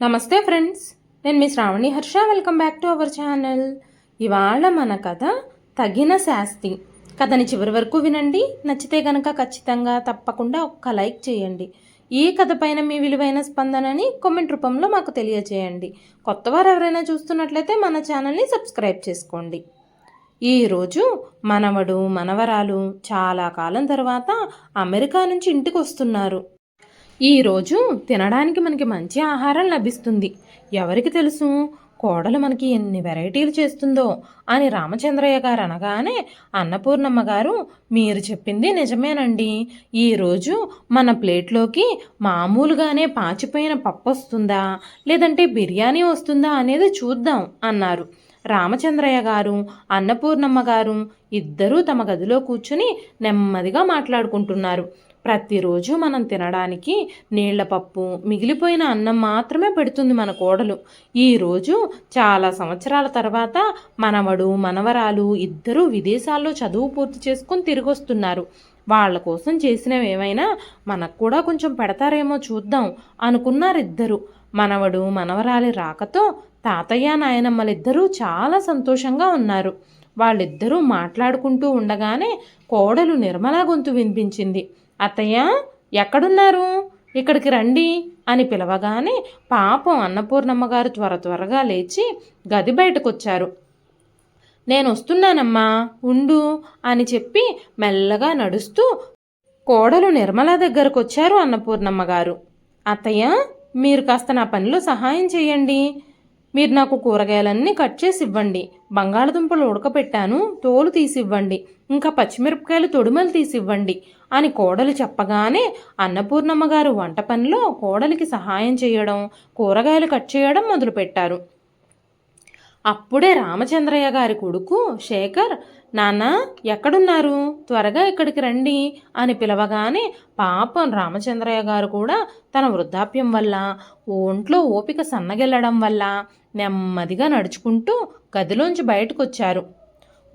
నమస్తే ఫ్రెండ్స్ నేను మీ Sravani Harsha. Welcome back to our channel ఇవాళ మన కథ తగిన శాస్తి. కథని చివరి వరకు వినండి. నచ్చితే గనక ఖచ్చితంగా తప్పకుండా ఒక్క లైక్ చేయండి. ఈ కథ పైన మీ విలువైన స్పందనని కామెంట్ రూపంలో మాకు తెలియజేయండి కొత్తవారు ఎవరైనా చూస్తున్నట్లయితే మన ఛానల్ని సబ్స్క్రైబ్ చేసుకోండి. ఈరోజు మనవడు మనవరాలు చాలా కాలం తర్వాత అమెరికా నుంచి ఇంటికి వస్తున్నారు. ఈరోజు తినడానికి మనకి మంచి ఆహారం లభిస్తుంది. ఎవరికి తెలుసు? కోడలు మనకి ఎన్ని వెరైటీలు చేస్తుందో అని రామచంద్రయ్య గారు అనగానే అన్నపూర్ణమ్మ గారు మీరు చెప్పింది నిజమేనండి. ఈరోజు మన ప్లేట్లోకి మామూలుగానే పాచిపోయిన పప్పు వస్తుందా? లేదంటే బిర్యానీ వస్తుందా అనేది చూద్దాం అన్నారు. రామచంద్రయ్య గారు అన్నపూర్ణమ్మ గారు ఇద్దరూ తమ గదిలో కూర్చుని నెమ్మదిగా మాట్లాడుకుంటున్నారు. ప్రతిరోజు మనం తినడానికి నీళ్ళ పప్పు మిగిలిపోయిన అన్నం మాత్రమే పెడుతుంది మన కోడలు. ఈరోజు చాలా సంవత్సరాల తర్వాత మనవడు మనవరాలు ఇద్దరూ విదేశాల్లో చదువు పూర్తి చేసుకొని తిరిగి వస్తున్నారు. వాళ్ళ కోసం చేసినవి ఏమైనా మనకు కూడా కొంచెం పెడతారేమో చూద్దాం అనుకున్నారు ఇద్దరు మనవడు మనవరాలి రాకతో తాతయ్య నాయనమ్మలిద్దరూ చాలా సంతోషంగా ఉన్నారు. వాళ్ళిద్దరూ మాట్లాడుకుంటూ ఉండగానే కోడలు నిర్మలా గొంతు వినిపించింది. అత్తయ్య ఎక్కడున్నారు? ఇక్కడికి రండి అని పిలవగానే పాపం అన్నపూర్ణమ్మ గారు త్వర త్వరగా లేచి గది బయటకొచ్చారు. నేను వస్తున్నానమ్మా ఉండు అని చెప్పి మెల్లగా నడుస్తూ కోడలు నిర్మల దగ్గరకు వచ్చారు అన్నపూర్ణమ్మ గారు అత్తయ్య మీరు కాస్త నా పనిలో సహాయం చేయండి. మీరు నాకు కూరగాయలన్నీ కట్ చేసి ఇవ్వండి బంగాళదుంపలు ఉడకపెట్టాను తోలు తీసివ్వండి. ఇంకా పచ్చిమిరపకాయలు తొడుమలు తీసివ్వండి. అని కోడలు చెప్పగానే అన్నపూర్ణమ్మ గారు వంట పనిలో కోడలికి సహాయం చేయడం కూరగాయలు కట్ చేయడం మొదలుపెట్టారు. అప్పుడే రామచంద్రయ్య గారి కొడుకు శేఖర్ నాన్న ఎక్కడున్నారు? త్వరగా ఇక్కడికి రండి అని పిలవగానే పాపం రామచంద్రయ్య గారు కూడా తన వృద్ధాప్యం వల్ల ఒంట్లో ఓపిక సన్నగిల్లడం వల్ల నెమ్మదిగా నడుచుకుంటూ గదిలోంచి బయటకు వచ్చారు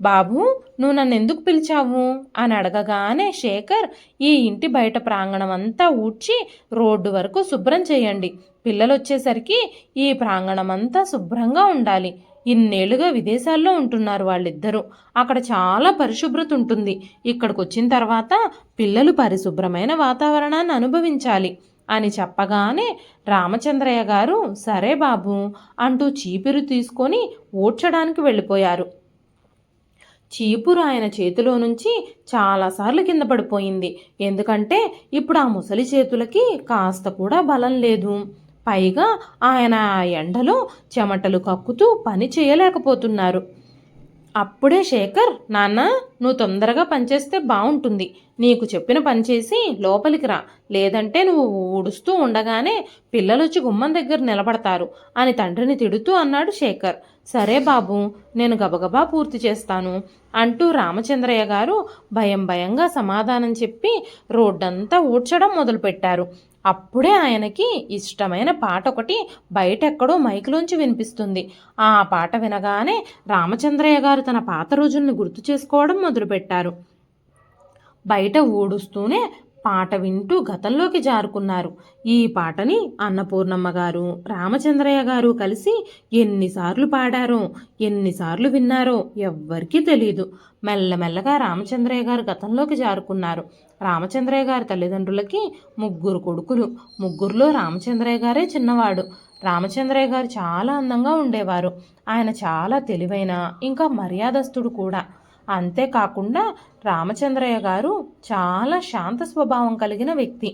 బాబు నువ్వు నన్ను ఎందుకు పిలిచావు? అని అడగగానే శేఖర్ ఈ ఇంటి బయట ప్రాంగణం అంతా ఊడ్చి రోడ్డు వరకు శుభ్రం చేయండి. పిల్లలు వచ్చేసరికి ఈ ప్రాంగణం అంతా శుభ్రంగా ఉండాలి. ఇన్నేళ్ళుగా విదేశాల్లో ఉంటున్నారు వాళ్ళిద్దరూ. అక్కడ చాలా పరిశుభ్రత ఉంటుంది ఇక్కడికి వచ్చిన తర్వాత పిల్లలు పరిశుభ్రమైన వాతావరణాన్ని అనుభవించాలి. అని చెప్పగానే రామచంద్రయ్య గారు సరే బాబు అంటూ చీపిరు తీసుకొని ఊడ్చడానికి వెళ్ళిపోయారు. చీపురు ఆయన చేతిలో నుంచి చాలాసార్లు కింద పడిపోయింది. ఎందుకంటే ఇప్పుడు ఆ ముసలి చేతులకి కాస్త కూడా బలం లేదు. పైగా ఆయన ఆ ఎండలో చెమటలు కక్కుతూ పని చేయలేకపోతున్నారు. అప్పుడే శేఖర్ నాన్న నువ్వు తొందరగా పనిచేస్తే బాగుంటుంది నీకు చెప్పిన పని చేసి లోపలికి రా. లేదంటే నువ్వు ఊడుస్తూ ఉండగానే పిల్లలొచ్చి గుమ్మం దగ్గర నిలబడతారు అని తండ్రిని తిడుతూ అన్నాడు శేఖర్. సరే బాబు నేను గబగబా పూర్తి చేస్తాను అంటూ రామచంద్రయ్య గారు భయం భయంగా సమాధానం చెప్పి రోడ్డంతా ఊడ్చడం మొదలుపెట్టారు. అప్పుడే ఆయనకి ఇష్టమైన పాట ఒకటి బయటెక్కడో మైకులోంచి వినిపిస్తుంది. ఆ పాట వినగానే రామచంద్రయ్య గారు తన పాత రోజుల్ని గుర్తు చేసుకోవడం మొదలుపెట్టారు. బయట ఊడుస్తూనే పాట వింటూ గతంలోకి జారుకున్నారు. ఈ పాటని అన్నపూర్ణమ్మ గారు రామచంద్రయ్య గారు కలిసి ఎన్నిసార్లు పాడారో ఎన్నిసార్లు విన్నారో ఎవ్వరికీ తెలియదు మెల్లమెల్లగా రామచంద్రయ్య గారు గతంలోకి జారుకున్నారు. రామచంద్రయ్య గారి తల్లిదండ్రులకి ముగ్గురు కొడుకులు. ముగ్గురులో రామచంద్రయ్య గారే చిన్నవాడు. రామచంద్రయ్య గారు చాలా అందంగా ఉండేవారు. ఆయన చాలా తెలివైన ఇంకా మర్యాదస్తుడు కూడా. అంతేకాకుండా రామచంద్రయ్య గారు చాలా శాంత స్వభావం కలిగిన వ్యక్తి.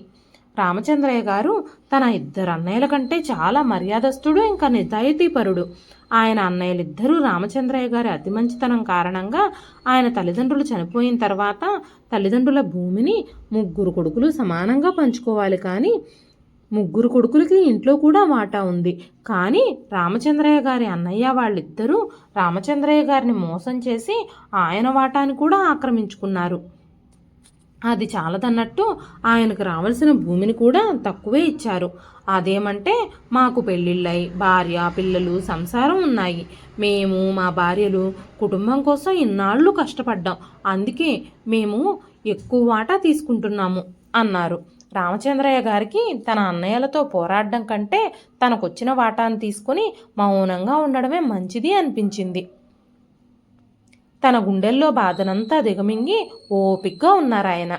రామచంద్రయ్య గారు తన ఇద్దరు అన్నయ్యల కంటే చాలా మర్యాదస్తుడు ఇంకా నిజాయితీపరుడు. ఆయన అన్నయ్యలిద్దరూ రామచంద్రయ్య గారి అతి మంచితనం కారణంగా ఆయన తల్లిదండ్రులు చనిపోయిన తర్వాత తల్లిదండ్రుల భూమిని ముగ్గురు కొడుకులు సమానంగా పంచుకోవాలి కానీ ముగ్గురు కొడుకులకి ఇంట్లో కూడా వాటా ఉంది. కానీ రామచంద్రయ్య గారి అన్నయ్య వాళ్ళిద్దరూ రామచంద్రయ్య గారిని మోసం చేసి ఆయన వాటాని కూడా ఆక్రమించుకున్నారు. అది చాలదన్నట్టు ఆయనకు రావాల్సిన భూమిని కూడా తక్కువే ఇచ్చారు. అదేమంటే మాకు పెళ్ళిళ్ళై భార్య పిల్లలు సంసారం ఉన్నాయి. మేము మా భార్యలు కుటుంబం కోసం ఇన్నాళ్ళు కష్టపడ్డాం. అందుకే మేము ఎక్కువ వాటా తీసుకుంటున్నాము అన్నారు. రామచంద్రయ్య గారికి తన అన్నయ్యలతో పోరాడడం కంటే తనకొచ్చిన వాటాను తీసుకుని మౌనంగా ఉండడమే మంచిది అనిపించింది. తన గుండెల్లో బాధనంతా దిగమింగి ఓపిగ్గా ఉన్నారాయన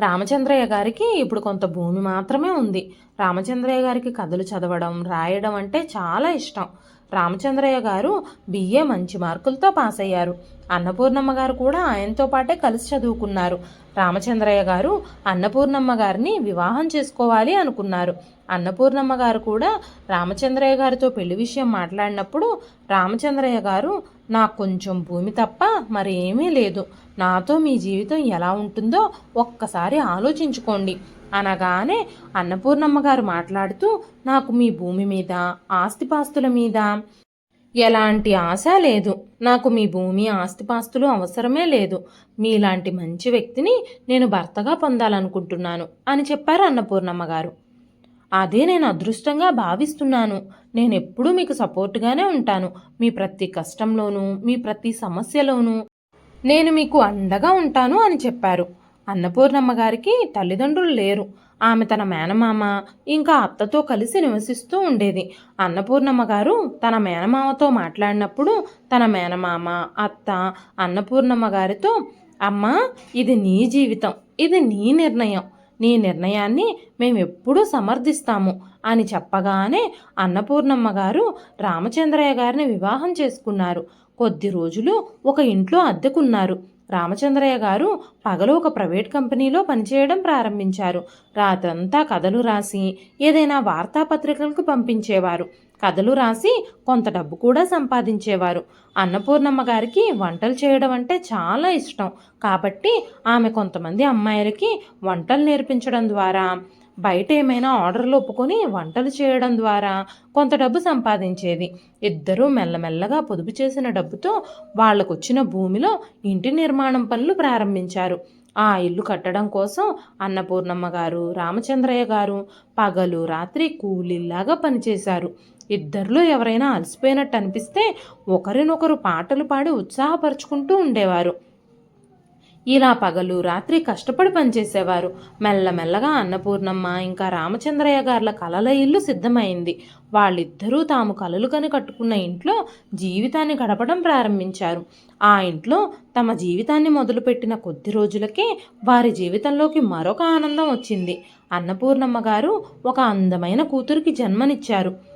రామచంద్రయ్య గారికి ఇప్పుడు కొంత భూమి మాత్రమే ఉంది. రామచంద్రయ్య గారికి కథలు చదవడం రాయడం అంటే చాలా ఇష్టం. రామచంద్రయ్య గారు బిఏ మంచి మార్కులతో పాస్ అయ్యారు అన్నపూర్ణమ్మ గారు కూడా ఆయనతో పాటే కలిసి చదువుకున్నారు. రామచంద్రయ్య గారు అన్నపూర్ణమ్మ గారిని వివాహం చేసుకోవాలి అనుకున్నారు. అన్నపూర్ణమ్మ గారు కూడా రామచంద్రయ్య గారితో పెళ్ళి విషయం మాట్లాడినప్పుడు రామచంద్రయ్య గారు నాకు కొంచెం భూమి తప్ప మరేమీ లేదు. నాతో మీ జీవితం ఎలా ఉంటుందో ఒక్కసారి ఆలోచించుకోండి. అనగానే అన్నపూర్ణమ్మ గారు మాట్లాడుతూ నాకు మీ భూమి మీద ఆస్తిపాస్తుల మీద ఎలాంటి ఆశ లేదు. నాకు మీ భూమి ఆస్తిపాస్తులు అవసరమే లేదు. మీలాంటి మంచి వ్యక్తిని నేను భర్తగా పొందాలనుకుంటున్నాను అని చెప్పారు అన్నపూర్ణమ్మ గారు. అదే నేను అదృష్టంగా భావిస్తున్నాను. నేను ఎప్పుడూ మీకు సపోర్ట్గానే ఉంటాను. మీ ప్రతి కష్టంలోనూ మీ ప్రతి సమస్యలోనూ నేను మీకు అండగా ఉంటాను అని చెప్పారు. అన్నపూర్ణమ్మ గారికి తల్లిదండ్రులు లేరు. ఆమె తన మేనమామ ఇంకా అత్తతో కలిసి నివసిస్తూ ఉండేది. అన్నపూర్ణమ్మ గారు తన మేనమామతో మాట్లాడినప్పుడు తన మేనమామ అత్త అన్నపూర్ణమ్మ గారితో అమ్మ ఇది నీ జీవితం. ఇది నీ నిర్ణయం. నీ నిర్ణయాన్ని మేము ఎప్పుడూ సమర్థిస్తాము అని చెప్పగానే అన్నపూర్ణమ్మ గారు రామచంద్రయ్య గారిని వివాహం చేసుకున్నారు. కొద్ది రోజులు ఒక ఇంట్లో అద్దెకున్నారు. రామచంద్రయ్య గారు పగలు ఒక ప్రైవేట్ కంపెనీలో పనిచేయడం ప్రారంభించారు. రాత్రంతా కథలు రాసి ఏదైనా వార్తాపత్రికలకు పంపించేవారు. కథలు రాసి కొంత డబ్బు కూడా సంపాదించేవారు. అన్నపూర్ణమ్మ గారికి వంటలు చేయడం అంటే చాలా ఇష్టం. కాబట్టి ఆమె కొంతమంది అమ్మాయిలకి వంటలు నేర్పించడం ద్వారా బయట ఏమైనా ఆర్డర్లు ఒప్పుకొని వంటలు చేయడం ద్వారా కొంత డబ్బు సంపాదించేది. ఇద్దరూ మెల్లమెల్లగా పొదుపు చేసిన డబ్బుతో వాళ్ళకొచ్చిన భూమిలో ఇంటి నిర్మాణం పనులు ప్రారంభించారు. ఆ ఇల్లు కట్టడం కోసం అన్నపూర్ణమ్మ గారు రామచంద్రయ్య గారు పగలు రాత్రి కూలీలాగా పనిచేశారు. ఇద్దరిలో ఎవరైనా అలసిపోయినట్టు అనిపిస్తే ఒకరినొకరు పాటలు పాడి ఉత్సాహపరుచుకుంటూ ఉండేవారు. ఇలా పగలు రాత్రి కష్టపడి పనిచేసేవారు. మెల్లమెల్లగా అన్నపూర్ణమ్మ ఇంకా రామచంద్రయ్య గార్ల కలల ఇల్లు సిద్ధమైంది. వాళ్ళిద్దరూ తాము కలలు కని కట్టుకున్న ఇంట్లో జీవితాన్ని గడపడం ప్రారంభించారు. ఆ ఇంట్లో తమ జీవితాన్ని మొదలుపెట్టిన కొద్ది రోజులకే వారి జీవితంలోకి మరొక ఆనందం వచ్చింది. అన్నపూర్ణమ్మ గారు ఒక అందమైన కూతురికి జన్మనిచ్చారు.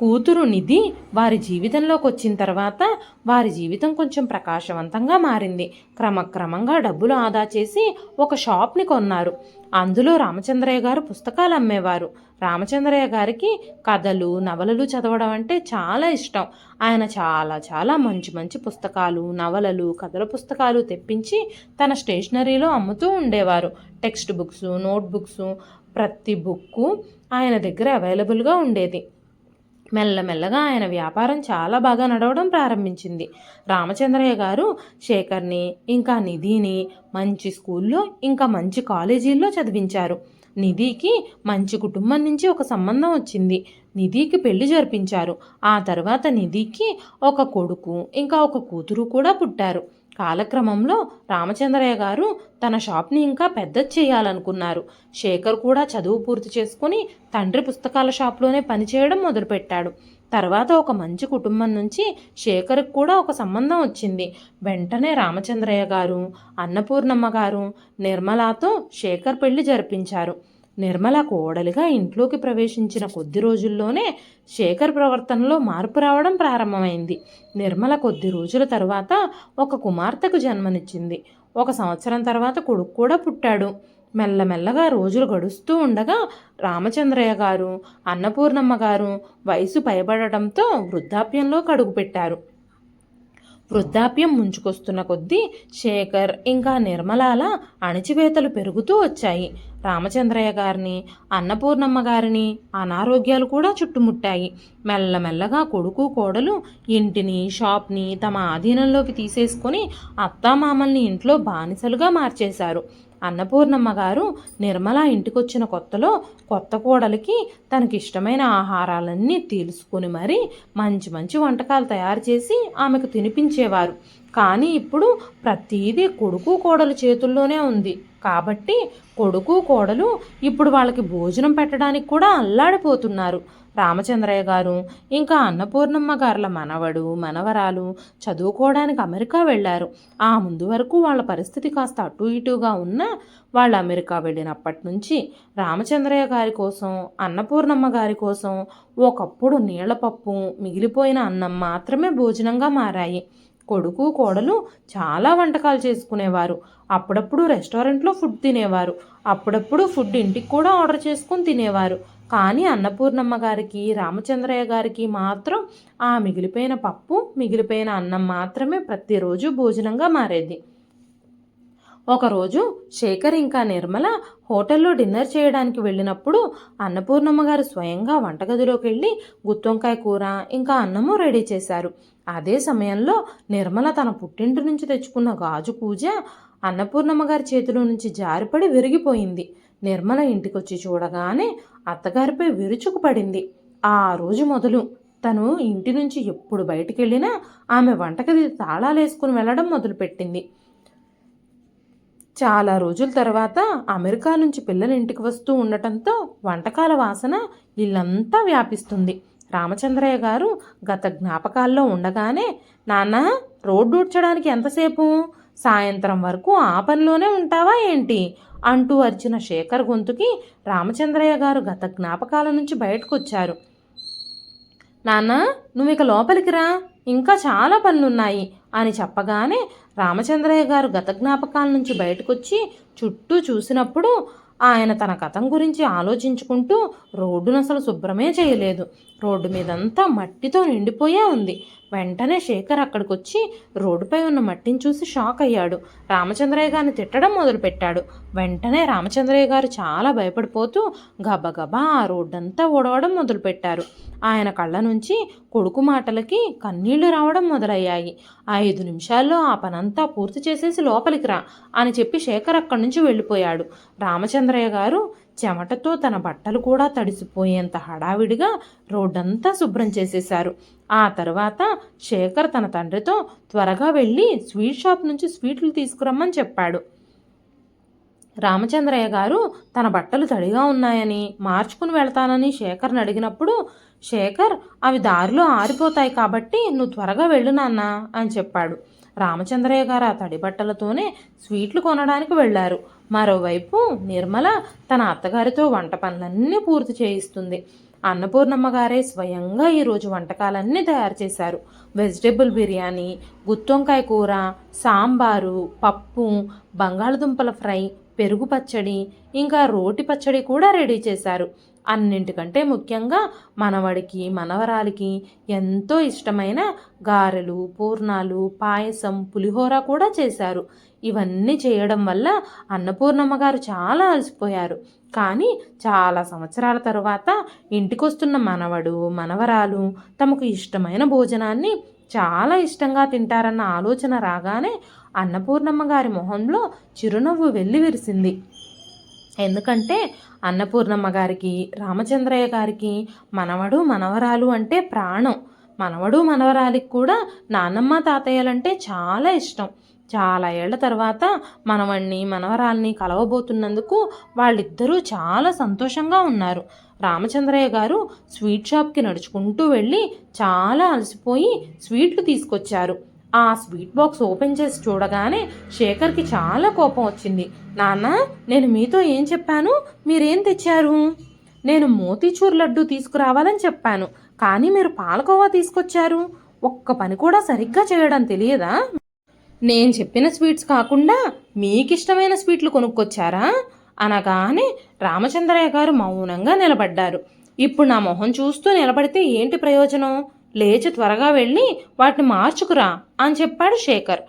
కూతురు నిధి వారి జీవితంలోకి వచ్చిన తర్వాత వారి జీవితం కొంచెం ప్రకాశవంతంగా మారింది. క్రమక్రమంగా డబ్బులు ఆదా చేసి ఒక షాప్ని కొన్నారు. అందులో రామచంద్రయ్య గారు పుస్తకాలు అమ్మేవారు. రామచంద్రయ్య గారికి కథలు నవలలు చదవడం అంటే చాలా ఇష్టం. ఆయన చాలా చాలా మంచి మంచి పుస్తకాలు నవలలు కథల పుస్తకాలు తెప్పించి తన స్టేషనరీలో అమ్ముతూ ఉండేవారు. టెక్స్ట్ బుక్స్ నోట్ బుక్స్ ప్రతి బుక్కు ఆయన దగ్గర అవైలబుల్గా ఉండేది. మెల్లమెల్లగా ఆయన వ్యాపారం చాలా బాగా నడవడం ప్రారంభించింది. రామచంద్రయ్య గారు శేఖర్ని ఇంకా నిధిని మంచి స్కూల్లో ఇంకా మంచి కాలేజీల్లో చదివించారు. నిధికి మంచి కుటుంబం నుంచి ఒక సంబంధం వచ్చింది. నిధికి పెళ్ళి జరిపించారు. ఆ తర్వాత నిధికి ఒక కొడుకు ఇంకా ఒక కూతురు కూడా పుట్టారు. కాలక్రమంలో రామచంద్రయ్య గారు తన షాప్ని ఇంకా పెద్ద చేయాలనుకున్నారు. శేఖర్ కూడా చదువు పూర్తి చేసుకుని తండ్రి పుస్తకాల షాప్లోనే పనిచేయడం మొదలుపెట్టాడు. తర్వాత ఒక మంచి కుటుంబం నుంచి శేఖర్కి కూడా ఒక సంబంధం వచ్చింది. వెంటనే రామచంద్రయ్య గారు అన్నపూర్ణమ్మ గారు నిర్మలాతో శేఖర్ పెళ్ళి జరిపించారు. నిర్మల కోడలిగా ఇంట్లోకి ప్రవేశించిన కొద్ది రోజుల్లోనే శేఖర్ ప్రవర్తనలో మార్పు రావడం ప్రారంభమైంది. నిర్మల కొద్ది రోజుల తర్వాత ఒక కుమార్తెకు జన్మనిచ్చింది. ఒక సంవత్సరం తర్వాత కొడుకు కూడా పుట్టాడు. మెల్లమెల్లగా రోజులు గడుస్తూ ఉండగా రామచంద్రయ్య గారు అన్నపూర్ణమ్మ గారు వయసు పైబడటంతో వృద్ధాప్యంలో కడుగుపెట్టారు వృద్ధాప్యం ముంచుకొస్తున్న కొద్దీ శేఖర్ ఇంకా నిర్మలాల అణిచివేతలు పెరుగుతూ వచ్చాయి. రామచంద్రయ్య గారిని అన్నపూర్ణమ్మ గారిని అనారోగ్యాలు కూడా చుట్టుముట్టాయి. మెల్లమెల్లగా కొడుకు కోడలు ఇంటిని షాప్ని తమ ఆధీనంలోకి తీసేసుకొని అత్తామామల్ని ఇంట్లో బానిసలుగా మార్చేశారు. అన్నపూర్ణమ్మ గారు నిర్మల ఇంటికొచ్చిన కొత్తలో కొత్త కోడలికి తనకిష్టమైన ఆహారాలన్నీ తెలుసుకుని మరీ మంచి మంచి వంటకాలు తయారు చేసి ఆమెకు తినిపించేవారు. కానీ ఇప్పుడు ప్రతీదీ కొడుకు కోడలు చేతుల్లోనే ఉంది. కాబట్టి కొడుకు కోడలు ఇప్పుడు వాళ్ళకి భోజనం పెట్టడానికి కూడా అల్లాడిపోతున్నారు. రామచంద్రయ్య గారు ఇంకా అన్నపూర్ణమ్మ గారుల మనవడు మనవరాలు చదువుకోవడానికి అమెరికా వెళ్ళారు. ఆ ముందు వరకు వాళ్ళ పరిస్థితి కాస్త అటు ఇటుగా ఉన్నా వాళ్ళు అమెరికా వెళ్ళినప్పటి నుంచి రామచంద్రయ్య గారి కోసం అన్నపూర్ణమ్మ గారి కోసం ఒకప్పుడు నీళ్ళపప్పు మిగిలిపోయిన అన్నం మాత్రమే భోజనంగా మారాయి. కొడుకు కోడలు చాలా వంటకాలు చేసుకునేవారు. అప్పుడప్పుడు రెస్టారెంట్లో ఫుడ్ తినేవారు. అప్పుడప్పుడు ఫుడ్ ఇంటికి కూడా ఆర్డర్ చేసుకుని తినేవారు. కానీ అన్నపూర్ణమ్మ గారికి రామచంద్రయ్య గారికి మాత్రం ఆ మిగిలిపోయిన పప్పు మిగిలిపోయిన అన్నం మాత్రమే ప్రతిరోజు భోజనంగా మారేది. ఒకరోజు శేఖర్ ఇంకా నిర్మల హోటల్లో డిన్నర్ చేయడానికి వెళ్ళినప్పుడు అన్నపూర్ణమ్మ గారు స్వయంగా వంటగదిలోకి వెళ్ళి గుత్తొంకాయ కూర ఇంకా అన్నము రెడీ చేశారు. అదే సమయంలో నిర్మల తన పుట్టింటి నుంచి తెచ్చుకున్న గాజు కూజ అన్నపూర్ణమ్మ గారి చేతిలో నుంచి జారిపడి విరిగిపోయింది. నిర్మల ఇంటికొచ్చి చూడగానే అత్తగారిపై విరుచుకు పడింది. ఆ రోజు మొదలు తను ఇంటి నుంచి ఎప్పుడు బయటికి వెళ్ళినా ఆమె వంటగది తాళాలేసుకుని వెళ్ళడం మొదలుపెట్టింది. చాలా రోజుల తర్వాత అమెరికా నుంచి పిల్లలు ఇంటికి వస్తూ ఉండటంతో వంటకాల వాసన ఇల్లంతా వ్యాపిస్తుంది. రామచంద్రయ్య గారు గత జ్ఞాపకాల్లో ఉండగానే నాన్న రోడ్డు ఊడ్చడానికి ఎంతసేపు? సాయంత్రం వరకు ఆ పనిలోనే ఉంటావా ఏంటి? అంటూ అరిచిన శేఖర్ గొంతుకి రామచంద్రయ్య గారు గత జ్ఞాపకాల నుంచి బయటకు వచ్చారు నాన్న నువ్వు ఇక లోపలికి రా. ఇంకా చాలా పనులున్నాయి అని చెప్పగానే రామచంద్రయ్య గారు గత జ్ఞాపకాల నుంచి బయటకొచ్చి చుట్టూ చూసినప్పుడు ఆయన తన కథం గురించి ఆలోచించుకుంటూ రోడ్డును అసలు శుభ్రమే చేయలేదు. రోడ్డు మీదంతా మట్టితో నిండిపోయే ఉంది. వెంటనే శేఖర్ అక్కడికి వచ్చి రోడ్డుపై ఉన్న మట్టిని చూసి షాక్ అయ్యాడు. రామచంద్రయ్య గారిని తిట్టడం మొదలుపెట్టాడు. వెంటనే రామచంద్రయ్య గారు చాలా భయపడిపోతూ గబగబా ఆ రోడ్డంతా ఓడవడం మొదలుపెట్టారు. ఆయన కళ్ళ నుంచి కొడుకు మాటలకి కన్నీళ్ళు రావడం మొదలయ్యాయి. ఐదు నిమిషాల్లో ఆ పనంతా పూర్తి చేసేసి లోపలికి రా అని చెప్పి శేఖర్ అక్కడి నుంచి వెళ్ళిపోయాడు. రామచంద్ర చంద్రయ్య గారు చెమటతో తన బట్టలు కూడా తడిసిపోయేంత హడావిడిగా రోడ్డంతా శుభ్రం చేసేశారు. ఆ తర్వాత శేఖర్ తన తండ్రితో త్వరగా వెళ్ళి స్వీట్ షాప్ నుంచి స్వీట్లు తీసుకురమ్మని చెప్పాడు. రామచంద్రయ్య గారు తన బట్టలు తడిగా ఉన్నాయని మార్చుకుని వెళ్తానని శేఖర్ని అడిగినప్పుడు శేఖర్ అవి దారిలో ఆరిపోతాయి కాబట్టి నువ్వు త్వరగా వెళ్ళు నాన్న అని చెప్పాడు. రామచంద్రయ్య గారు ఆ తడి బట్టలతోనే స్వీట్లు కొనడానికి వెళ్ళారు. మరోవైపు నిర్మల తన అత్తగారితో వంట పనులన్నీ పూర్తి చేయిస్తుంది. అన్నపూర్ణమ్మ గారే స్వయంగా ఈరోజు వంటకాలన్నీ తయారు చేశారు. వెజిటేబుల్ బిర్యానీ గుత్తొంకాయ కూర సాంబారు పప్పు బంగాళదుంపల ఫ్రై పెరుగు పచ్చడి ఇంకా రోటి పచ్చడి కూడా రెడీ చేశారు. అన్నింటికంటే ముఖ్యంగా మనవడికి మనవరాలికి ఎంతో ఇష్టమైన గారెలు పూర్ణాలు పాయసం పులిహోర కూడా చేశారు. ఇవన్నీ చేయడం వల్ల అన్నపూర్ణమ్మ గారు చాలా అలసిపోయారు. కానీ చాలా సంవత్సరాల తరువాత ఇంటికొస్తున్న మనవడు మనవరాలు తమకు ఇష్టమైన భోజనాన్ని చాలా ఇష్టంగా తింటారన్న ఆలోచన రాగానే అన్నపూర్ణమ్మ గారి మొహంలో చిరునవ్వు వెళ్ళి విరిసింది ఎందుకంటే అన్నపూర్ణమ్మ గారికి రామచంద్రయ్య గారికి మనవడు మనవరాలు అంటే ప్రాణం. మనవడు మనవరాలికి కూడా నాన్నమ్మ తాతయ్యలంటే చాలా ఇష్టం. చాలా ఏళ్ళ తర్వాత మనవణ్ణి మనవరాల్ని కలవబోతున్నందుకు వాళ్ళిద్దరూ చాలా సంతోషంగా ఉన్నారు. రామచంద్రయ్య గారు స్వీట్ షాప్కి నడుచుకుంటూ వెళ్ళి చాలా అలసిపోయి స్వీట్లు తీసుకొచ్చారు. ఆ స్వీట్ బాక్స్ ఓపెన్ చేసి చూడగానే శేఖర్కి చాలా కోపం వచ్చింది. నాన్న నేను మీతో ఏం చెప్పాను? మీరేం తెచ్చారు? నేను మోతీచూర్ లడ్డు తీసుకురావాలని చెప్పాను కానీ మీరు పాలకోవా తీసుకొచ్చారు? ఒక్క పని కూడా సరిగ్గా చేయడం తెలియదా? నేను చెప్పిన స్వీట్స్ కాకుండా మీకు ఇష్టమైన స్వీట్లు కొనుక్కొచ్చారా? అనగానే రామచంద్రయ్య గారు మౌనంగా నిలబడ్డారు. ఇప్పుడు నా మొహం చూస్తూ నిలబడితే ఏంటి ప్రయోజనం? లేచి త్వరగా వెళ్ళి వాటిని మార్చుకురా అని చెప్పాడు శేఖర్.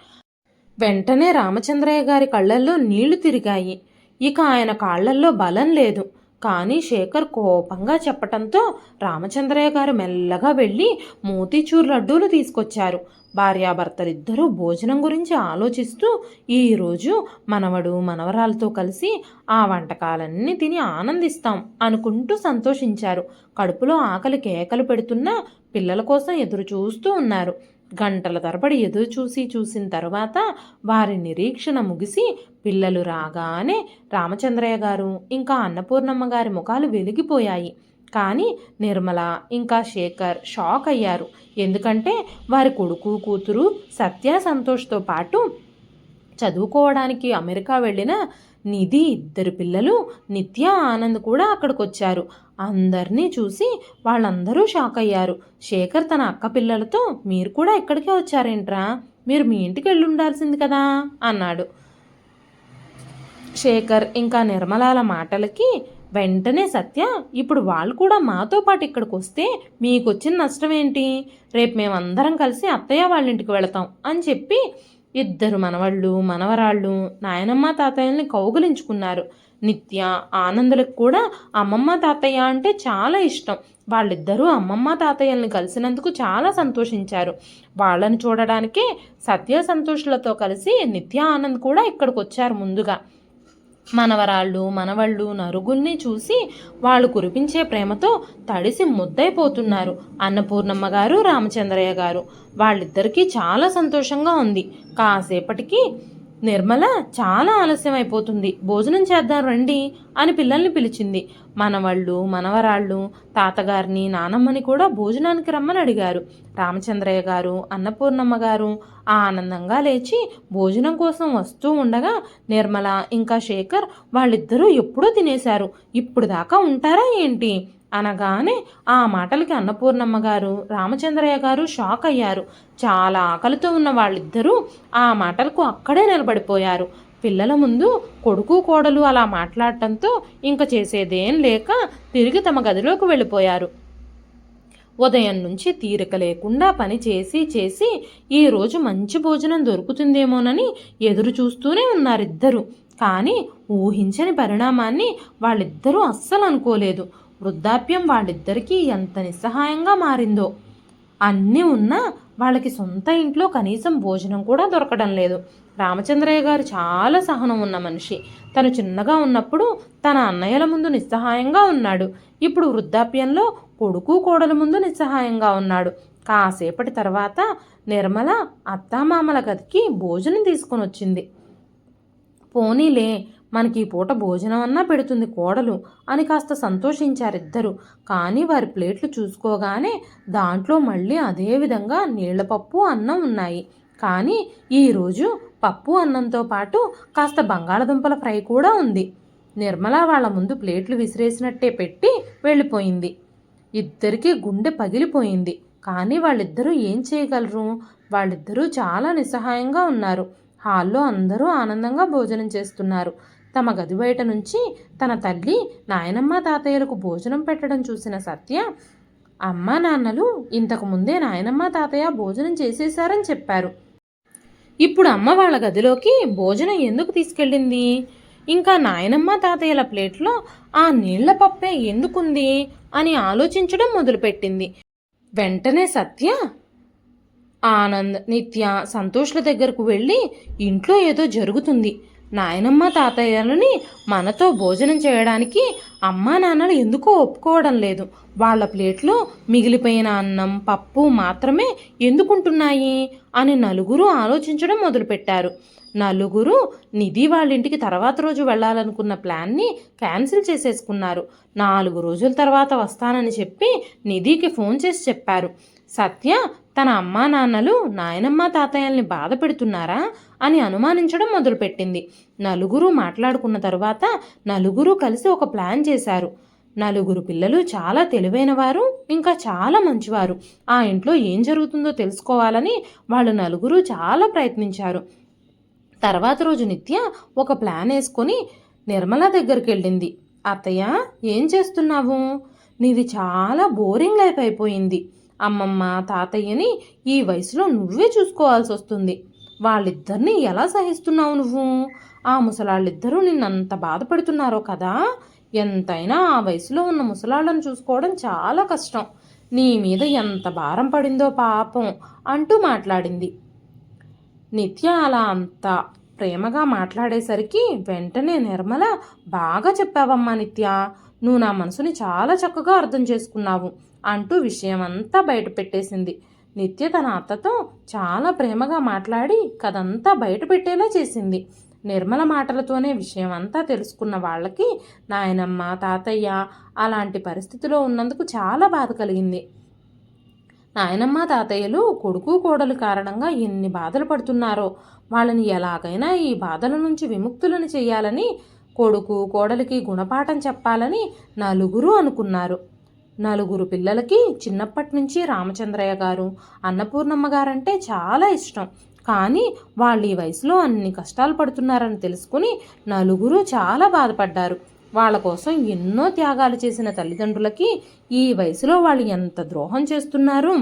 వెంటనే రామచంద్రయ్య గారి కళ్ళల్లో నీళ్ళు తిరిగాయి. ఇక ఆయన కాళ్ళల్లో బలం లేదు. కానీ శేఖర్ కోపంగా చెప్పటంతో రామచంద్రయ్య గారు మెల్లగా వెళ్ళి మోతీచూర్ లడ్డూలు తీసుకొచ్చారు. భార్యాభర్తలిద్దరూ భోజనం గురించి ఆలోచిస్తూ ఈరోజు మనవడు మనవరాలతో కలిసి ఆ వంటకాలన్నీ తిని ఆనందిస్తాం అనుకుంటూ సంతోషించారు. కడుపులో ఆకలి కేకలు పెడుతున్నా పిల్లల కోసం ఎదురు చూస్తూ ఉన్నారు. గంటల తరబడి ఎదురు చూసి చూసిన తర్వాత వారి నిరీక్షణ ముగిసి పిల్లలు రాగానే రామచంద్రయ్య గారు ఇంకా అన్నపూర్ణమ్మ గారి ముఖాలు వెలిగిపోయాయి. కానీ నిర్మల ఇంకా శేఖర్ షాక్ అయ్యారు. ఎందుకంటే వారి కొడుకు కూతురు సత్య సంతోష్తో పాటు చదువుకోవడానికి అమెరికా వెళ్ళిన నిధి ఇద్దరు పిల్లలు నిత్య ఆనంద్ కూడా అక్కడికి వచ్చారు అందరినీ చూసి వాళ్ళందరూ షాక్ అయ్యారు. శేఖర్ తన అక్క పిల్లలతో మీరు కూడా ఇక్కడికే వచ్చారేంట్రా? మీరు మీ ఇంటికి వెళ్ళి ఉండాల్సింది కదా? అన్నాడు. శేఖర్ ఇంకా నిర్మలాల మాటలకి వెంటనే సత్య ఇప్పుడు వాళ్ళు కూడా మాతో పాటు ఇక్కడికి వస్తే మీకు వచ్చిన నష్టం ఏంటి? రేపు మేమందరం కలిసి అత్తయ్య వాళ్ళ ఇంటికి వెళతాం అని చెప్పి ఇద్దరు మనవళ్ళు మనవరాళ్ళు నాయనమ్మ తాతయ్యల్ని కౌగులించుకున్నారు. నిత్య ఆనందులకు కూడా అమ్మమ్మ తాతయ్య అంటే చాలా ఇష్టం. వాళ్ళిద్దరూ అమ్మమ్మ తాతయ్యల్ని కలిసినందుకు చాలా సంతోషించారు. వాళ్ళని చూడడానికే సత్య సంతోషులతో కలిసి నిత్య ఆనంద్ కూడా ఇక్కడికి వచ్చారు ముందుగా. మనవరాళ్ళు మనవళ్ళు నరుగుల్ని చూసి వాళ్ళు కురిపించే ప్రేమతో తడిసి ముద్దైపోతున్నారు అన్నపూర్ణమ్మ గారు రామచంద్రయ్య గారు. వాళ్ళిద్దరికీ చాలా సంతోషంగా ఉంది. కాసేపటికి నిర్మల చాలా ఆలస్యం అయిపోతుంది. భోజనం చేద్దాం రండి అని పిల్లల్ని పిలిచింది. మనవాళ్ళు మనవరాళ్ళు తాతగారిని నానమ్మని కూడా భోజనానికి రమ్మని అడిగారు. రామచంద్రయ్య గారు అన్నపూర్ణమ్మ గారు ఆనందంగా లేచి భోజనం కోసం వస్తూ ఉండగా నిర్మల ఇంకా శేఖర్ వాళ్ళిద్దరూ ఎప్పుడూ తినేశారు. ఇప్పుడు దాకా ఉంటారా ఏంటి? అనగానే ఆ మాటలకి అన్నపూర్ణమ్మ గారు రామచంద్రయ్య గారు షాక్ అయ్యారు. చాలా ఆకలితో ఉన్న వాళ్ళిద్దరూ ఆ మాటలకు అక్కడే నిలబడిపోయారు. పిల్లల ముందు కొడుకు కోడలు అలా మాట్లాడటంతో ఇంక చేసేదేం లేక తిరిగి తమ గదిలోకి వెళ్ళిపోయారు. ఉదయం నుంచి తీరిక లేకుండా పని చేసి చేసి ఈరోజు మంచి భోజనం దొరుకుతుందేమోనని ఎదురు చూస్తూనే ఉన్నారిద్దరూ. కానీ ఊహించని పరిణామాన్ని వాళ్ళిద్దరూ అస్సలు అనుకోలేదు. వృద్ధాప్యం వాళ్ళిద్దరికీ ఎంత నిస్సహాయంగా మారిందో. అన్నీ ఉన్నా వాళ్ళకి సొంత ఇంట్లో కనీసం భోజనం కూడా దొరకడం లేదు. రామచంద్రయ్య గారు చాలా సహనం ఉన్న మనిషి. తను చిన్నగా ఉన్నప్పుడు తన అన్నయ్యల ముందు నిస్సహాయంగా ఉన్నాడు. ఇప్పుడు వృద్ధాప్యంలో కొడుకు కోడల ముందు నిస్సహాయంగా ఉన్నాడు. కాసేపటి తర్వాత నిర్మల అత్తామామల గదికి భోజనం తీసుకొని వచ్చింది పోనీలే మనకి ఈ పూట భోజనం అన్నా పెడుతుంది కోడలు అని కాస్త సంతోషించారిద్దరు. కానీ వారి ప్లేట్లు చూసుకోగానే దాంట్లో మళ్ళీ అదే విధంగా నీళ్ళపప్పు అన్నం ఉన్నాయి. కానీ ఈరోజు పప్పు అన్నంతో పాటు కాస్త బంగాళదుంపల ఫ్రై కూడా ఉంది. నిర్మల వాళ్ళ ముందు ప్లేట్లు విసిరేసినట్టే పెట్టి వెళ్ళిపోయింది. ఇద్దరికీ గుండె పగిలిపోయింది. కానీ వాళ్ళిద్దరూ ఏం చేయగలరు? వాళ్ళిద్దరూ చాలా నిస్సహాయంగా ఉన్నారు. హాల్లో అందరూ ఆనందంగా భోజనం చేస్తున్నారు. తమ గది బయట నుంచి తన తల్లి నాయనమ్మ తాతయ్యలకు భోజనం పెట్టడం చూసిన సత్య అమ్మ నాన్నలు ఇంతకు ముందే నాయనమ్మ తాతయ్య భోజనం చేసేశారని చెప్పారు. ఇప్పుడు అమ్మ వాళ్ళ గదిలోకి భోజనం ఎందుకు తీసుకెళ్ళింది? ఇంకా నాయనమ్మ తాతయ్యల ప్లేట్లో ఆ నీళ్ళ పప్పే ఎందుకుంది? అని ఆలోచించడం మొదలుపెట్టింది. వెంటనే సత్య ఆనంద్ నిత్య సంతోష్ల దగ్గరకు వెళ్ళి ఇంట్లో ఏదో జరుగుతుంది. నాయనమ్మ తాతయ్యలని మనతో భోజనం చేయడానికి అమ్మా నాన్నలు ఎందుకో ఒప్పుకోవడం లేదు. వాళ్ళ ప్లేట్లో మిగిలిపోయిన అన్నం పప్పు మాత్రమే ఎందుకుంటున్నాయి అని నలుగురు ఆలోచించడం మొదలుపెట్టారు. నలుగురు నిధి వాళ్ళ ఇంటికి తర్వాత రోజు వెళ్ళాలనుకున్న ప్లాన్ని క్యాన్సిల్ చేసేసుకున్నారు. నాలుగు రోజుల తర్వాత వస్తానని చెప్పి నిధికి ఫోన్ చేసి చెప్పారు. సత్య తన అమ్మా నాన్నలు నాయనమ్మ తాతయ్యల్ని బాధ పెడుతున్నారా అని అనుమానించడం మొదలుపెట్టింది. నలుగురు మాట్లాడుకున్న తరువాత నలుగురు కలిసి ఒక ప్లాన్ చేశారు. నలుగురు పిల్లలు చాలా తెలివైన వారు ఇంకా చాలా మంచివారు. ఆ ఇంట్లో ఏం జరుగుతుందో తెలుసుకోవాలని వాళ్ళు నలుగురు చాలా ప్రయత్నించారు. తర్వాత రోజు నిత్య ఒక ప్లాన్ వేసుకొని నిర్మల దగ్గరికి వెళ్ళింది. అత్తయ్య ఏం చేస్తున్నావు? నీది చాలా బోరింగ్ లైఫ్ అయిపోయింది. అమ్మమ్మ తాతయ్యని ఈ వయసులో నువ్వే చూసుకోవాల్సి వస్తుంది వాళ్ళిద్దరిని ఎలా సహిస్తున్నావు నువ్వు? ఆ ముసలాళ్ళిద్దరూ నిన్నంత బాధపడుతున్నారో కదా? ఎంతైనా ఆ వయసులో ఉన్న ముసలాళ్ళను చూసుకోవడం చాలా కష్టం. నీ మీద ఎంత భారం పడిందో పాపం అంటూ మాట్లాడింది. నిత్య అలా అంత ప్రేమగా మాట్లాడేసరికి వెంటనే నిర్మల బాగా చెప్పావమ్మా నిత్య నువ్వు నా మనసుని చాలా చక్కగా అర్థం చేసుకున్నావు. అంటూ విషయమంతా బయట పెట్టేసింది నిత్య తన అత్తతో చాలా ప్రేమగా మాట్లాడి కథంతా బయట పెట్టేలా చేసింది. నిర్మల మాటలతోనే విషయం అంతా తెలుసుకున్న వాళ్ళకి నాయనమ్మ తాతయ్య అలాంటి పరిస్థితిలో ఉన్నందుకు చాలా బాధ కలిగింది. నాయనమ్మ తాతయ్యలు కొడుకు కోడలు కారణంగా ఎన్ని బాధలు పడుతున్నారో వాళ్ళని ఎలాగైనా ఈ బాధల నుంచి విముక్తులను చేయాలని కొడుకు కోడలికి గుణపాఠం చెప్పాలని నలుగురు అనుకున్నారు. నలుగురు పిల్లలకి చిన్నప్పటి నుంచి రామచంద్రయ్య గారు అన్నపూర్ణమ్మ గారంటే చాలా ఇష్టం. కానీ వాళ్ళు ఈ వయసులో అన్ని కష్టాలు పడుతున్నారని తెలుసుకుని నలుగురు చాలా బాధపడ్డారు. వాళ్ళ కోసం ఎన్నో త్యాగాలు చేసిన తల్లిదండ్రులకి ఈ వయసులో వాళ్ళు ఎంత ద్రోహం చేస్తున్నారు?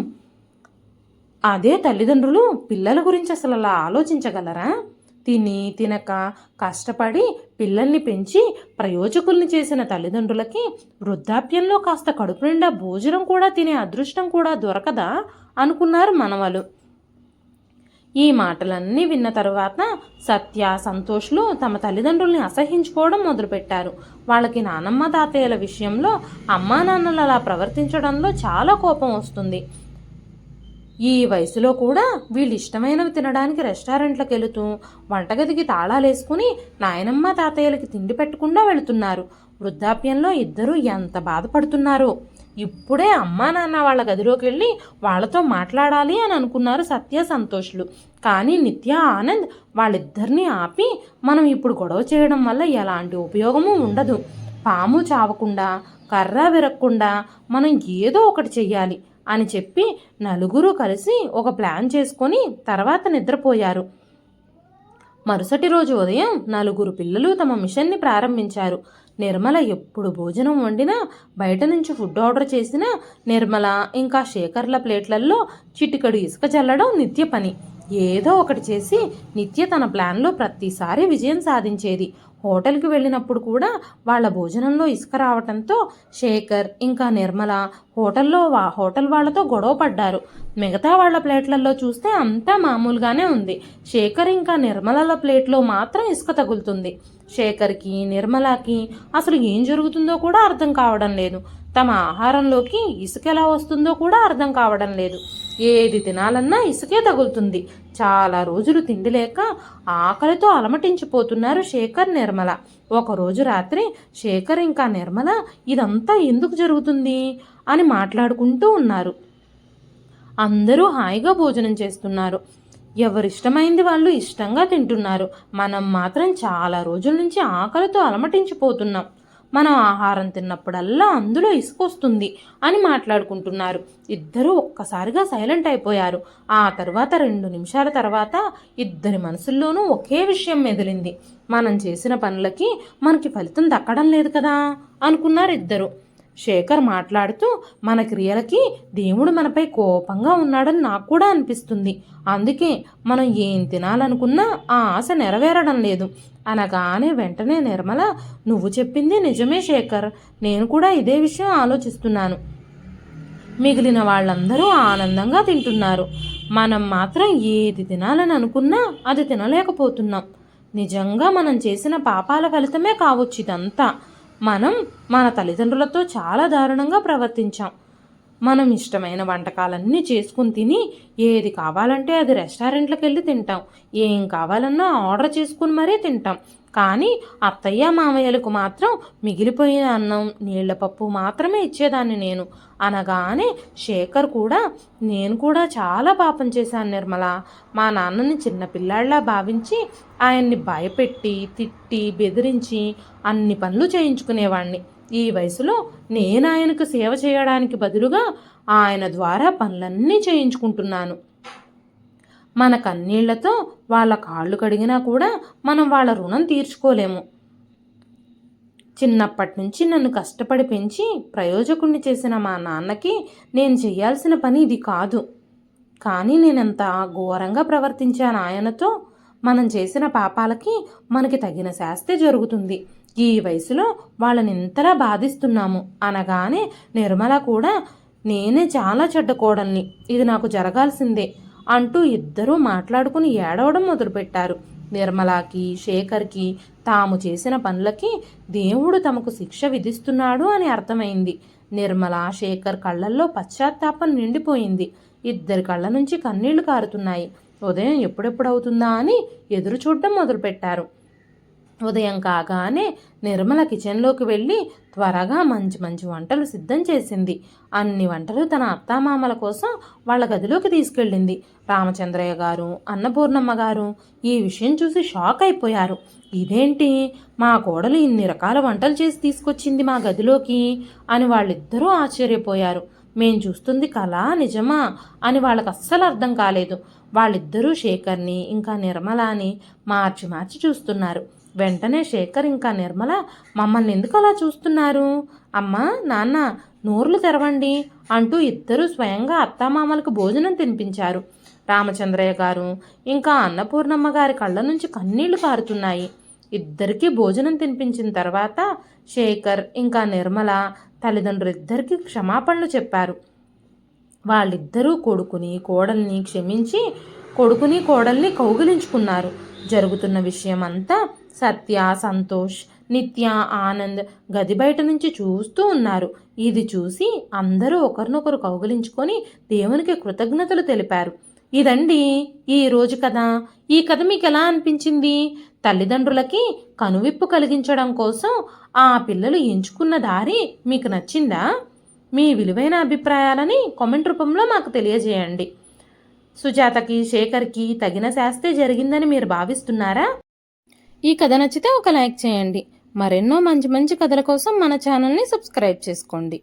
అదే తల్లిదండ్రులు పిల్లల గురించి అసలు అలా ఆలోచించగలరా? తిని తినక కష్టపడి పిల్లల్ని పెంచి ప్రయోజకుల్ని చేసిన తల్లిదండ్రులకి వృద్ధాప్యంలో కాస్త కడుపు నిండా భోజనం కూడా తినే అదృష్టం కూడా దొరకదా అనుకున్నారు మనవలు. ఈ మాటలన్నీ విన్న తరువాత సత్య సంతోష్లు తమ తల్లిదండ్రుల్ని అసహించుకోవడం మొదలుపెట్టారు. వాళ్ళకి నానమ్మ తాతయ్యల విషయంలో అమ్మా నాన్నలు అలా ప్రవర్తించడంలో చాలా కోపం వస్తుంది. ఈ వయసులో కూడా వీళ్ళు ఇష్టమైనవి తినడానికి రెస్టారెంట్లకు వెళుతూ వంటగదికి తాళాలేసుకుని నాయనమ్మ తాతయ్యలకి తిండి పెట్టకుండా వెళుతున్నారు. వృద్ధాప్యంలో ఇద్దరూ ఎంత బాధపడుతున్నారో. ఇప్పుడే అమ్మా నాన్న వాళ్ళ గదిలోకి వెళ్ళి వాళ్ళతో మాట్లాడాలి అని అనుకున్నారు సత్య సంతోషులు. కానీ నిత్య ఆనంద్ వాళ్ళిద్దరినీ ఆపి మనం ఇప్పుడు గొడవ చేయడం వల్ల ఎలాంటి ఉపయోగము ఉండదు. పాము చావకుండా కర్ర విరక్కుండా మనం ఏదో ఒకటి చెయ్యాలి. అని చెప్పి నలుగురు కలిసి ఒక ప్లాన్ చేసుకొని తర్వాత నిద్రపోయారు. మరుసటి రోజు ఉదయం నలుగురు పిల్లలు తమ మిషన్ని ప్రారంభించారు. నిర్మల ఎప్పుడు భోజనం వండినా బయట నుంచి ఫుడ్ ఆర్డర్ చేసినా నిర్మల ఇంకా శేఖర్ల ప్లేట్లల్లో చిటికడు ఇసుక చల్లడం నిత్య పని. ఏదో ఒకటి చేసి నిత్య తన ప్లాన్లో ప్రతిసారి విజయం సాధించేది. హోటల్కి వెళ్ళినప్పుడు కూడా వాళ్ళ భోజనంలో ఇసుక రావటంతో శేఖర్ ఇంకా నిర్మల హోటల్లో వా హోటల్ వాళ్ళతో గొడవ పడ్డారు. మిగతా వాళ్ళ ప్లేట్లలో చూస్తే అంతా మామూలుగానే ఉంది. శేఖర్ ఇంకా నిర్మలల ప్లేట్లో మాత్రం ఇసుక తగులుతుంది. శేఖర్కి నిర్మలకి అసలు ఏం జరుగుతుందో కూడా అర్థం కావడం లేదు. తమ ఆహారంలోకి ఇసుక ఎలా వస్తుందో కూడా అర్థం కావడం లేదు. ఏది తినాలన్నా ఇసుకే తగులుతుంది. చాలా రోజులు తిండి లేక ఆకలితో అలమటించిపోతున్నారు శేఖర్ నిర్మల. ఒకరోజు రాత్రి శేఖర్ ఇంకా నిర్మల ఇదంతా ఎందుకు జరుగుతుంది? అని మాట్లాడుకుంటూ ఉన్నారు. అందరూ హాయిగా భోజనం చేస్తున్నారు. ఎవరిష్టమైంది వాళ్ళు ఇష్టంగా తింటున్నారు. మనం మాత్రం చాలా రోజుల నుంచి ఆకలితో అలమటించిపోతున్నాం. మనం ఆహారం తిన్నప్పుడల్లా అందులో ఇసుక వస్తుంది అని మాట్లాడుకుంటున్నారు. ఇద్దరూ ఒక్కసారిగా సైలెంట్ అయిపోయారు. ఆ తర్వాత రెండు నిమిషాల తర్వాత ఇద్దరి మనసుల్లోనూ ఒకే విషయం మెదిలింది. మనం చేసిన పనులకి మనకి ఫలితం దక్కడం లేదు కదా అనుకున్నారు ఇద్దరు. శేఖర్ మాట్లాడుతూ మన క్రియలకి దేవుడు మనపై కోపంగా ఉన్నాడని నాకు కూడా అనిపిస్తుంది. అందుకే మనం ఏం తినాలనుకున్నా ఆ ఆశ నెరవేరడం లేదు. అనగానే వెంటనే నిర్మల నువ్వు చెప్పింది నిజమే శేఖర్. నేను కూడా ఇదే విషయం ఆలోచిస్తున్నాను. మిగిలిన వాళ్ళందరూ ఆనందంగా తింటున్నారు. మనం మాత్రం ఏది తినాలని అనుకున్నా అది తినలేకపోతున్నాం. నిజంగా మనం చేసిన పాపాల ఫలితమే కావచ్చు ఇదంతా. మనం మన తల్లిదండ్రులతో చాలా దారుణంగా ప్రవర్తించాం. మనం ఇష్టమైన వంటకాలన్నీ చేసుకుని తిని ఏది కావాలంటే అది రెస్టారెంట్లకు వెళ్ళి తింటాం. ఏం కావాలన్నా ఆర్డర్ చేసుకుని మరీ తింటాం. కానీ అత్తయ్య మామయ్యలకు మాత్రం మిగిలిపోయిన అన్నం నీళ్ళ పప్పు మాత్రమే ఇచ్చేదాన్ని నేను. అనగానే శేఖర్ కూడా నేను కూడా చాలా పాపం చేశాను నిర్మల. మా నాన్నని చిన్నపిల్లాడిలా భావించి ఆయన్ని భయపెట్టి తిట్టి బెదిరించి అన్ని పనులు చేయించుకునేవాడిని ఈ వయసులో నేను ఆయనకు సేవ చేయడానికి బదులుగా ఆయన ద్వారా పనులన్నీ చేయించుకుంటున్నాను. మన కన్నీళ్ళతో వాళ్ళ కాళ్ళు కడిగినా కూడా మనం వాళ్ళ రుణం తీర్చుకోలేము. చిన్నప్పటి నుంచి నన్ను కష్టపడి పెంచి ప్రయోజకుణ్ణి చేసిన మా నాన్నకి నేను చేయాల్సిన పని ఇది కాదు. కానీ నేనెంత ఘోరంగా ప్రవర్తించాను ఆయనతో మనం చేసిన పాపాలకి మనకి తగిన శాస్తే జరుగుతుంది. ఈ వయసులో వాళ్ళని ఇంతలా బాధిస్తున్నాము అనగానే నిర్మల కూడా నేనే చాలా చెడ్డ కోడల్ని. ఇది నాకు జరగాల్సిందే. అంటూ ఇద్దరూ మాట్లాడుకుని ఏడవడం మొదలుపెట్టారు. నిర్మలాకి శేఖర్కి తాము చేసిన పనులకి దేవుడు తమకు శిక్ష విధిస్తున్నాడు అని అర్థమైంది. నిర్మల శేఖర్ కళ్ళల్లో పశ్చాత్తాపం నిండిపోయింది. ఇద్దరి కళ్ళ నుంచి కన్నీళ్ళు కారుతున్నాయి. ఉదయం ఎప్పుడెప్పుడవుతుందా అని ఎదురు చూడడం మొదలుపెట్టారు. ఉదయం కాగానే నిర్మల కిచెన్లోకి వెళ్ళి త్వరగా మంచి మంచి వంటలు సిద్ధం చేసింది. అన్ని వంటలు తన అత్తామామల కోసం వాళ్ళ గదిలోకి తీసుకెళ్ళింది. రామచంద్రయ్య గారు అన్నపూర్ణమ్మ గారు ఈ విషయం చూసి షాక్ అయిపోయారు. ఇదేంటి? మా కోడలు ఇన్ని రకాల వంటలు చేసి తీసుకొచ్చింది మా గదిలోకి? అని వాళ్ళిద్దరూ ఆశ్చర్యపోయారు. మేం చూస్తుంది కళ నిజమా? అని వాళ్ళకి అస్సలు అర్థం కాలేదు. వాళ్ళిద్దరూ శేఖర్ని ఇంకా నిర్మలాని మార్చి మార్చి చూస్తున్నారు. వెంటనే శేఖర్ ఇంకా నిర్మల మమ్మల్ని ఎందుకు అలా చూస్తున్నారు? అమ్మా నాన్న నోర్లు తెరవండి అంటూ ఇద్దరూ స్వయంగా అత్తామామలకు భోజనం తినిపించారు. రామచంద్రయ్య గారు ఇంకా అన్నపూర్ణమ్మ గారి కళ్ళ నుంచి కన్నీళ్ళు కారుతున్నాయి ఇద్దరికీ భోజనం తినిపించిన తర్వాత శేఖర్ ఇంకా నిర్మల తల్లిదండ్రులిద్దరికీ క్షమాపణలు చెప్పారు. వాళ్ళిద్దరూ కొడుకుని కోడల్ని క్షమించి కొడుకుని కోడల్ని కౌగిలించుకున్నారు. జరుగుతున్న విషయం అంతా సత్య సంతోష్ నిత్య ఆనంద్ గది బయట నుంచి చూస్తూ ఉన్నారు. ఇది చూసి అందరూ ఒకరినొకరు కౌగిలించుకొని దేవునికి కృతజ్ఞతలు తెలిపారు. ఇదండి ఈ రోజు కథ. ఈ కథ మీకు ఎలా అనిపించింది? తల్లిదండ్రులకి కనువిప్పు కలిగించడం కోసం ఆ పిల్లలు ఎంచుకున్న దారి మీకు నచ్చిందా? మీ విలువైన అభిప్రాయాలని కామెంట్ రూపంలో మాకు తెలియజేయండి. సుజాతకి శేఖర్కి తగిన శాస్తే జరిగిందని మీరు భావిస్తున్నారా? ఈ కథ నచ్చితే ఒక లైక్ చేయండి. మరెన్నో మంచి మంచి కథల కోసం మన ఛానల్ని సబ్స్క్రైబ్ చేసుకోండి.